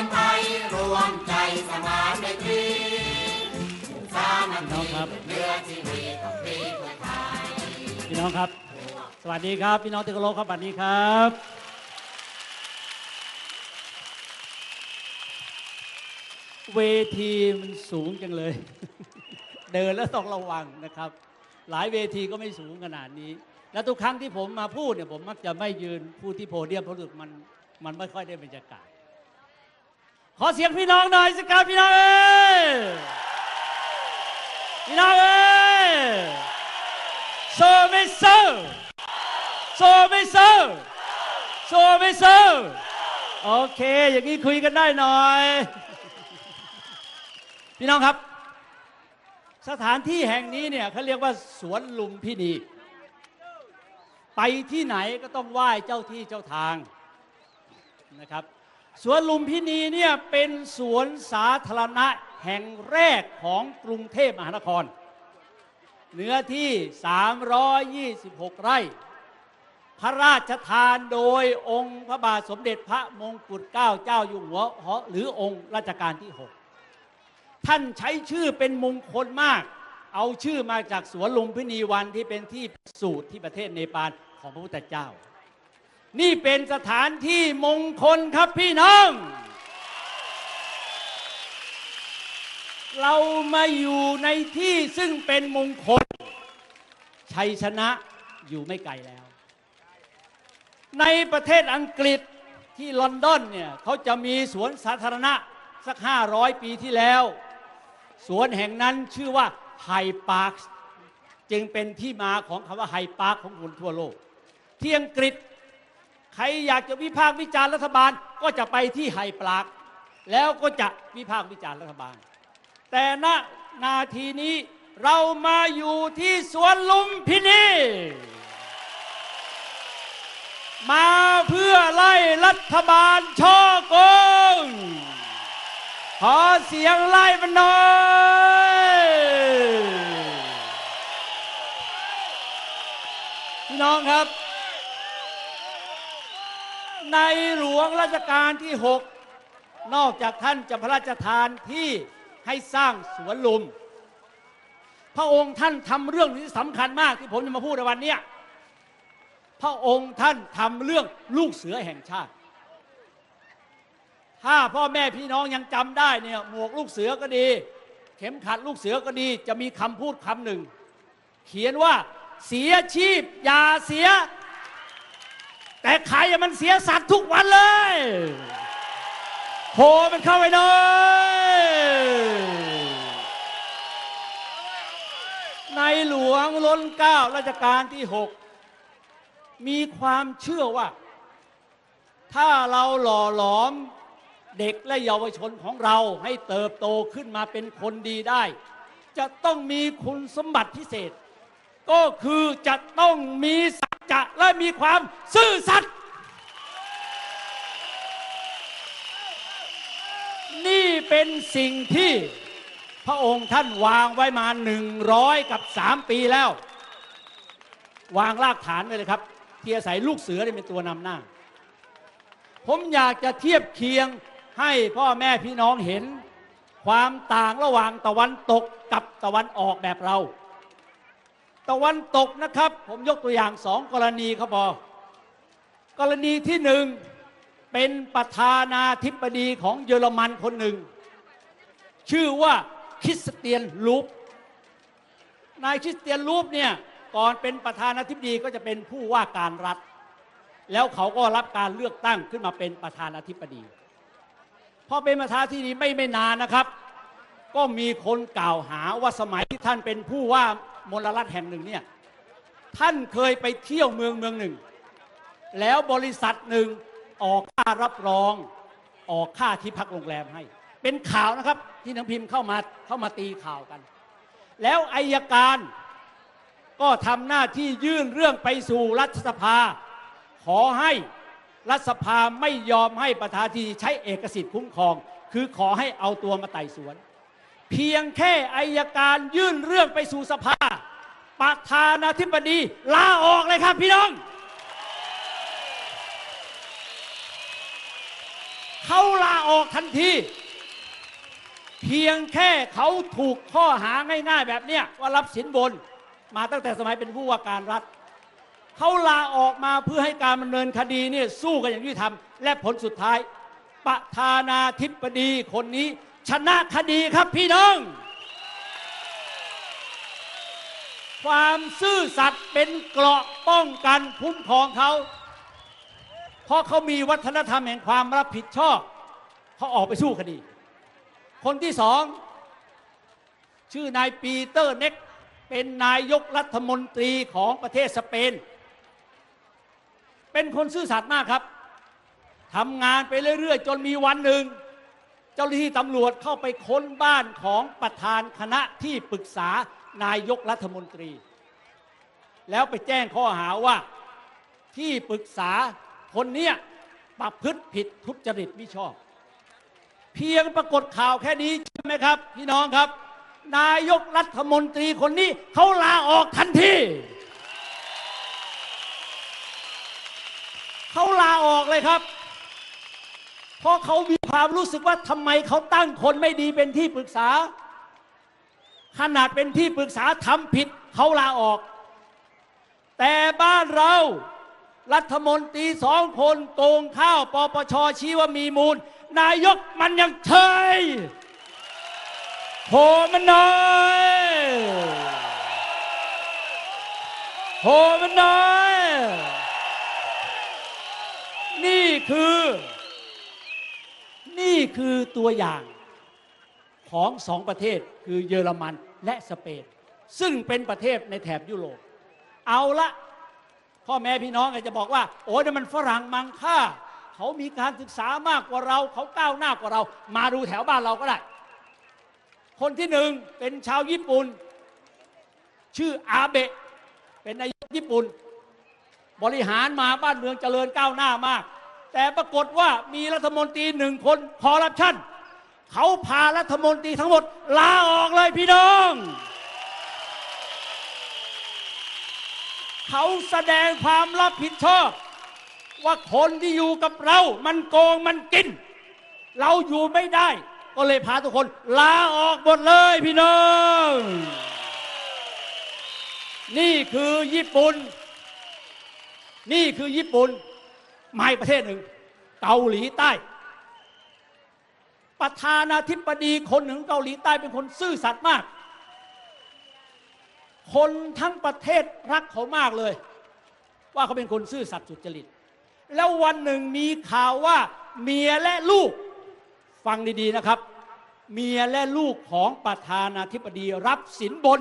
เป็นไทยรวมใจสมานไมตรีสามัคน้อคีงครับเนื้อชีวิตของพี่เพื่อไทยพี่น้องครับ สวัสดีครับ พี่น้องที่เคารพครับสวัสดีครับ เวทีมันสูงจังเลย เดินแล้วต้องระวังนะครับ หลายเวทีก็ไม่สูงขนาดนี้ และทุกครั้งที่ผมมาพูดเนี่ยผมมักจะไม่ยืนพูดที่โพเดียมเพราะรู้สึกมันมันไม่ค่อยได้บรรยากาศ ขอเสียงพี่น้องหน่อยสิครับพี่น้องเอ้ยพี่น้องเอ้ยโซไม่โซโซไม่โซโซไม่โซโอเค อย่างนี้คุยกันได้หน่อย พี่น้องครับ สถานที่แห่งนี้เนี่ยเขาเรียกว่าสวนลุมพินีไปที่ไหนก็ต้องไหว้เจ้าที่เจ้าทางนะครับ สวนลุมพินีเนี่ยเป็นสวนสาธารณะแห่งแรกของกรุงเทพมหานคร เนื้อที่ 326 ไร่ พระราชทานโดยองค์พระบาทสมเด็จพระมงกุฎเกล้าเจ้าอยู่หัวหรือองค์รัชกาลที่ 6 ท่านใช้ชื่อเป็นมงคลมาก เอาชื่อมาจากสวนลุมพินีวันที่เป็นที่สูตรที่ประเทศเนปาลของพระพุทธเจ้า นี่เป็นสถานที่มงคลครับพี่น้อง เรามาอยู่ในที่ซึ่งเป็นมงคล ชัยชนะอยู่ไม่ไกลแล้ว ในประเทศอังกฤษที่ลอนดอนเนี่ยเขาจะมีสวนสาธารณะสัก 500 ปีที่แล้ว สวนแห่งนั้นชื่อว่าไฮพาร์คจึงเป็นที่มาของคำว่าไฮพาร์คของคนทั่วโลก ที่อังกฤษ ใครอยากจะวิพากษ์วิจารณ์รัฐบาลก็จะไปที่ไฮพาร์คแล้วก็จะวิพากษ์วิจารณ์รัฐบาล แต่ณนาทีนี้เรามาอยู่ที่สวนลุมพินีมาเพื่อไล่รัฐบาลช่อโกง ขอเสียงไล่มันหน่อย พี่น้องครับ ในหลวงรัชกาลที่ 6 นอกจากท่านจะพระราชทานที่ให้สร้างสวนลุม พระองค์ท่านทำเรื่องที่สำคัญมากที่ผมจะมาพูดในวันนี้พระองค์ท่านทำเรื่องลูกเสือแห่งชาติ ถ้าพ่อแม่พี่น้องยังจำได้เนี่ยหมวกลูกเสือก็ดี เข็มขัดลูกเสือก็ดี จะมีคำพูดคำหนึ่ง เขียนว่าเสียชีพอย่าเสีย แต่ใครอะมันเสียสัตว์ทุกวันเลยโผล่มันเข้าไปหน่อยในหลวงล้นเก้ารัชกาลที่6มีความเชื่อว่า ถ้าเราหล่อหลอมเด็กและเยาวชนของเราให้เติบโตขึ้นมาเป็นคนดีได้ จะต้องมีคุณสมบัติพิเศษ ก็คือจะต้องมีสั จะและมีความซื่อสัตย์นี่เป็นสิ่งที่พระองค์ท่านวางไว้มาหนึ่งร้อยกับสามปีแล้ว วางรากฐานไว้เลยครับเที่อายลูกเสือได้เป็นตัวนำหน้า ผมอยากจะเทียบเคียงให้พ่อแม่พี่น้องเห็น ความต่างระหว่างตะวันตกกับตะวันออกแบบเรา ตะวันตกนะครับ ผมยกตัวอย่างสองกรณีครับพอกรณีที่หนึ่งเป็นประธานาธิบดีของเยอรมันคนหนึ่ง ชื่อว่าคริสเตียนลูปนายคริสเตียนลูปเนี่ยก่อนเป็นประธานาธิบดีก็จะเป็นผู้ว่าการรัฐ แล้วเขาก็รับการเลือกตั้งขึ้นมาเป็นประธานาธิบดีพอเป็นประธานาธิบดีไม่ไม่นานนะครับ ก็มีคนกล่าวหาว่าสมัยที่ท่านเป็นผู้ว่า มลรัฐแห่งหนึ่งเนี่ยท่านเคยไปเที่ยวเมืองเมืองหนึ่ง แล้วบริษัทหนึ่งออกค่ารับรอง ออกค่าที่พักโรงแรมให้ เป็นข่าวนะครับที่นังพิมพ์เข้ามาเข้ามาตีข่าวกัน แล้วอายการก็ทำหน้าที่ยื่นเรื่องไปสู่รัฐสภา ขอให้รัฐสภาไม่ยอมให้ประธานที่ใช้เอกสิทธิ์คุ้มครอง คือขอให้เอาตัวมาไต่สวน เพียงแค่อายการยื่นเรื่องไปสู่สภา ประธานาธิบดีลาออกเลยครับพี่น้อง เขาลาออกทันที เพียงแค่เขาถูกข้อหาง่ายๆแบบเนี้ยว่ารับสินบน มาตั้งแต่สมัยเป็นผู้ว่าการรัฐเขาลาออกมาเพื่อให้การดำเนินคดีเนี่ยสู้กันอย่างยุติธรรม และผลสุดท้าย ประธานาธิบดีคนนี้ ชนะคดีครับพี่น้อง ความซื่อสัตย์เป็นเกราะป้องกันคุ้มครองเขา เพราะเขามีวัฒนธรรมแห่งความรับผิดชอบ เขาออกไปสู้คดี คนที่สอง ชื่อนายปีเตอร์เน็ก เป็นนายกรัฐมนตรีของประเทศสเปน เป็นคนซื่อสัตย์มากครับทำงานไปเรื่อย ๆ จนมีวันหนึ่ง เจ้าหน้าที่ตำรวจเข้าไปค้นบ้านของประธานคณะที่ปรึกษา นายกรัฐมนตรี แล้วไปแจ้งข้อหาว่าที่ปรึกษาคนเนี้ยประพฤติผิดทุจริตมิชอบ เพียงปรากฏข่าวแค่นี้ใช่ไหมครับ พี่น้องครับ นายกรัฐมนตรีคนนี้เขาลาออกทันทีเขาลาออกเลยครับ เพราะเขามีความรู้สึกว่าทำไมเขาตั้งคนไม่ดีเป็นที่ปรึกษา ขนาดเป็นที่ปรึกษาทำผิดเขาลาออก แต่บ้านเรารัฐมนตรีสองคนโกงข้าวปปชชี้ว่ามีมูล นายกมันยังเฉยโหมันน้อยโหมันน้อย นี่คือ นี่คือตัวอย่าง ของสองประเทศคือเยอรมันและสเปนซึ่งเป็นประเทศในแถบยุโรป เอาละพ่อแม่พี่น้องอาจจะบอกว่า โอ้ยมันฝรั่งมังค่า เขามีการศึกษามากกว่าเรา เขาก้าวหน้ากว่าเรา มาดูแถวบ้านเราก็ได้ คนที่หนึ่งเป็นชาวญี่ปุ่น ชื่ออาเบะ เป็นนายกญี่ปุ่น บริหารมาบ้านเมืองเจริญก้าวหน้ามาก แต่ปรากฏว่ามีรัฐมนตรีหนึ่งคนคอร์รัปชัน เขาพารัฐมนตรีทั้งหมด ลาออกเลยพี่น้อง เขาแสดงความรับผิดชอบ ว่าคนที่อยู่กับเรา มันโกงมันกิน เราอยู่ไม่ได้ ก็เลยพาทุกคน ลาออกหมดเลยพี่น้อง นี่คือญี่ปุ่น นี่คือญี่ปุ่นไม่ประเทศหนึ่ง เกาหลีใต้ ประธานาธิบดีคนหนึ่งเกาหลีใต้เป็นคนซื่อสัตย์มาก คนทั้งประเทศรักเขามากเลย ว่าเขาเป็นคนซื่อสัตย์สุจริต แล้ววันหนึ่งมีข่าวว่าเมียและลูกฟังดีๆนะครับ เมียและลูกของประธานาธิบดีรับสินบน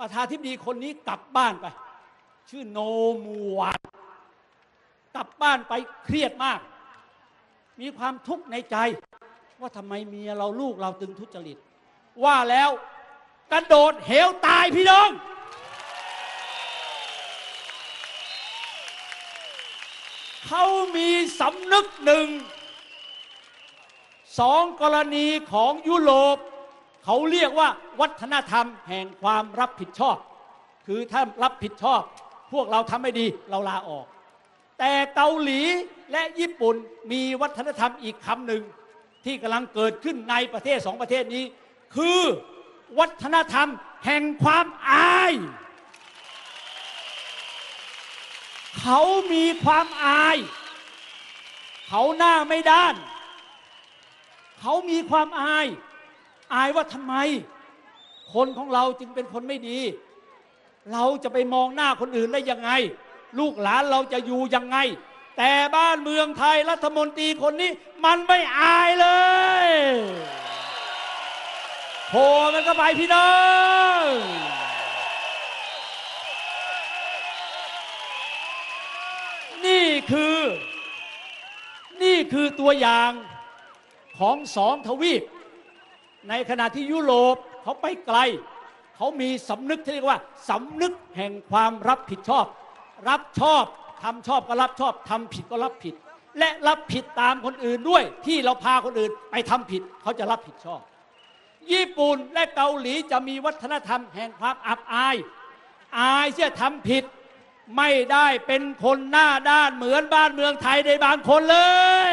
ประธานาธิบดีคนนี้กลับบ้านไป ชื่อโนมูวานกลับบ้านไปเครียดมาก มีความทุกข์ในใจ ว่าทำไมเมียเราลูกเราตึงทุจริต ว่าแล้วกระโดดเหวตายพี่น้อง เขามีสำนึกหนึ่งสองกรณีของยุโรป เขาเรียกว่าวัฒนธรรมแห่งความรับผิดชอบ คือถ้ารับผิดชอบ พวกเราทำไม่ดีเราลาออก แต่เกาหลีและญี่ปุ่นมีวัฒนธรรมอีกคำหนึ่งที่กำลังเกิดขึ้นในประเทศสองประเทศนี้ คือวัฒนธรรมแห่งความอาย เขามีความอาย เขาหน้าไม่ด้าน เขามีความอาย อายว่าทำไม คนของเราจึงเป็นคนไม่ดี เราจะไปมองหน้าคนอื่นได้ยังไง ลูกหลานเราจะอยู่ยังไง แต่บ้านเมืองไทยรัฐมนตรีคนนี้ มันไม่อายเลยโผล่มันก็ไปพี่น้องนี่คือ นี่คือตัวอย่างของสองทวีป ในขณะที่ยุโรปเขาไปไกล เขามีสำนึกที่เรียกว่าสำนึกแห่งความรับผิดชอบ รับชอบทำชอบก็รับชอบทำผิดก็รับผิด และรับผิดตามคนอื่นด้วย ที่เราพาคนอื่นไปทำผิดเขาจะรับผิดชอบ ญี่ปุ่นและเกาหลีจะมีวัฒนธรรมแห่งความอับอาย อายที่จะทำผิด ไม่ได้เป็นคนหน้าด้านเหมือนบ้านเมืองไทยในบางคนเลย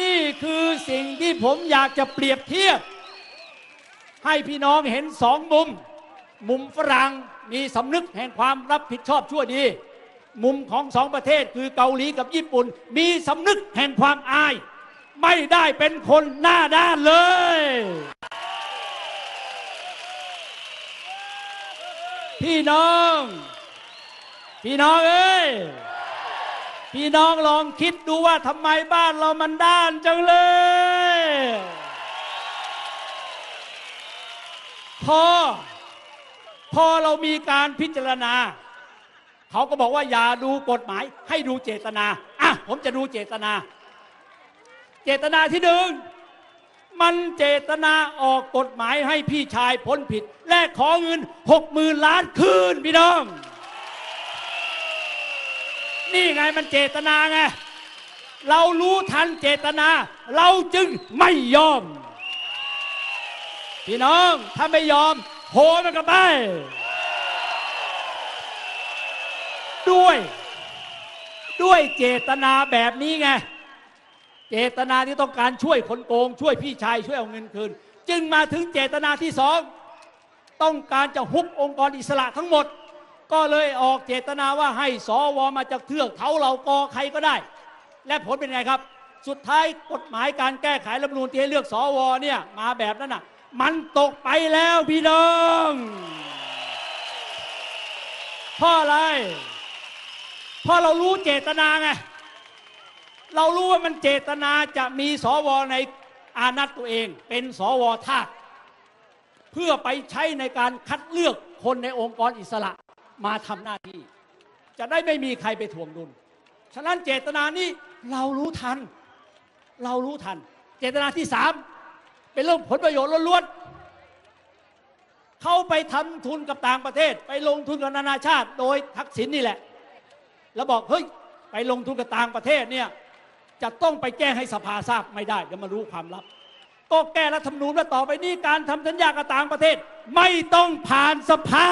นี่คือสิ่งที่ผมอยากจะเปรียบเทียบ ให้พี่น้องเห็นสองมุม มุมฝรั่งมีสำนึกแห่งความรับผิดชอบชั่วดี มุมของสองประเทศคือเกาหลีกับญี่ปุ่น มีสำนึกแห่งความอาย ไม่ได้เป็นคนหน้าด้านเลย พี่น้อง พี่น้องเอ้ยพี่น้องลองคิดดูว่าทำไมบ้านเรามันด้านจังเลย พอ พอเรามีการพิจารณา เขาก็บอกว่าอย่าดูกฎหมาย ให้ดูเจตนา อะ ผมจะดูเจตนา เจตนาที่หนึ่งมันเจตนาออกกฎหมายให้พี่ชายพ้นผิด และขอเงินหกหมื่นล้านคืนพี่น้อง นี่ไงมันเจตนาไง เรารู้ทันเจตนา เราจึงไม่ยอม พี่น้องถ้าไม่ยอม โหมันกลับไปด้วย ด้วยเจตนาแบบนี้ไง เจตนาที่ต้องการช่วยคนโกง ช่วยพี่ชายช่วยเอาเงินคืน จึงมาถึงเจตนาที่สองต้องการจะฮุบองค์กรอิสระทั้งหมด ก็เลยออกเจตนาว่าให้สวมาจากเทือกเขาเหล่ากอใครก็ได้ และผลเป็นไงครับ สุดท้ายกฎหมายการแก้ไขรัฐมนูญที่ให้เลือกสวเนี่ยมาแบบนั้นน่ะ มันตกไปแล้วพี่น้องเพราะอะไรเพราะเรารู้เจตนาไง เรารู้ว่ามันเจตนาจะมีสวในอานัตตัวเอง เป็นสวทาสเพื่อไปใช้ในการคัดเลือกคนในองค์กรอิสระมาทำหน้าที่ จะได้ไม่มีใครไปถ่วงดุล ฉะนั้นเจตนานี้เรารู้ทัน เรารู้ทัน เจตนาที่สาม เป็นเรื่องผลประโยชน์ล้วนๆเขาไปทำทุนกับต่างประเทศ ไปลงทุนกับนานาชาติ โดยทักษิณนี่แหละ แล้วบอกเฮ้ยไปลงทุนกับต่างประเทศเนี่ยจะต้องไปแจ้งให้สภาทราบไม่ได้เดี๋ยวมารู้ความลับ ก็แก้รัฐธรรมนูญว่าต่อไปนี้การทำสัญญากับต่างประเทศ ไม่ต้องผ่านสภา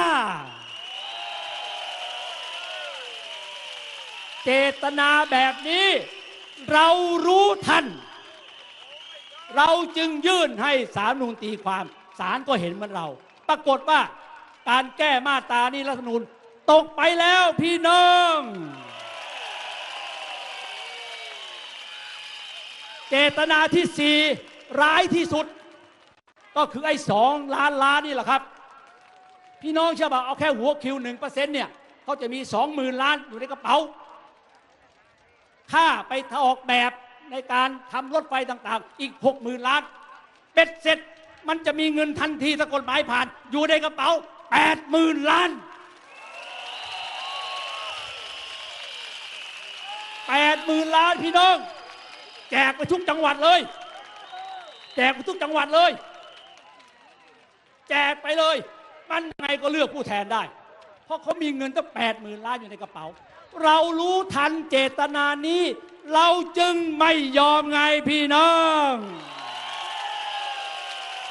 เจตนาแบบนี้เรารู้ทัน เราจึงยื่นให้สารนูนตีความศาลก็เห็นเหมือนเรา ปรากฏว่าการแก้มาตรานี้รัฐธรรมนูญตกไปแล้วพี่น้อง เจตนาที่สี่ร้ายที่สุด ก็คือไอ้สองล้านล้านนี่แหละครับ พี่น้องเชื่อป่ะเอาแค่หัวคิวหนึ่งเปอร์เซ็นต์เนี่ยเขาจะมีสองหมื่นล้านอยู่ในกระเป๋า ค่าไปออกแบบ ในการทำรถไฟต่างๆ อีกหกหมื่นล้านเบ็ดเสร็จมันจะมีเงินทันทีถ้ากฎหมายผ่าน อยู่ในกระเป๋าแปดหมื่นล้านแปดหมื่นล้านพี่น้อง แจกไปทุกจังหวัดเลย แจกไปทุกจังหวัดเลย แจกไปเลย มันยังไงก็เลือกผู้แทนได้ เพราะเขามีเงินตั้งแปดหมื่นล้านอยู่ในกระเป๋า เรารู้ทันเจตนานี้ เราจึงไม่ยอมไงพี่น้อง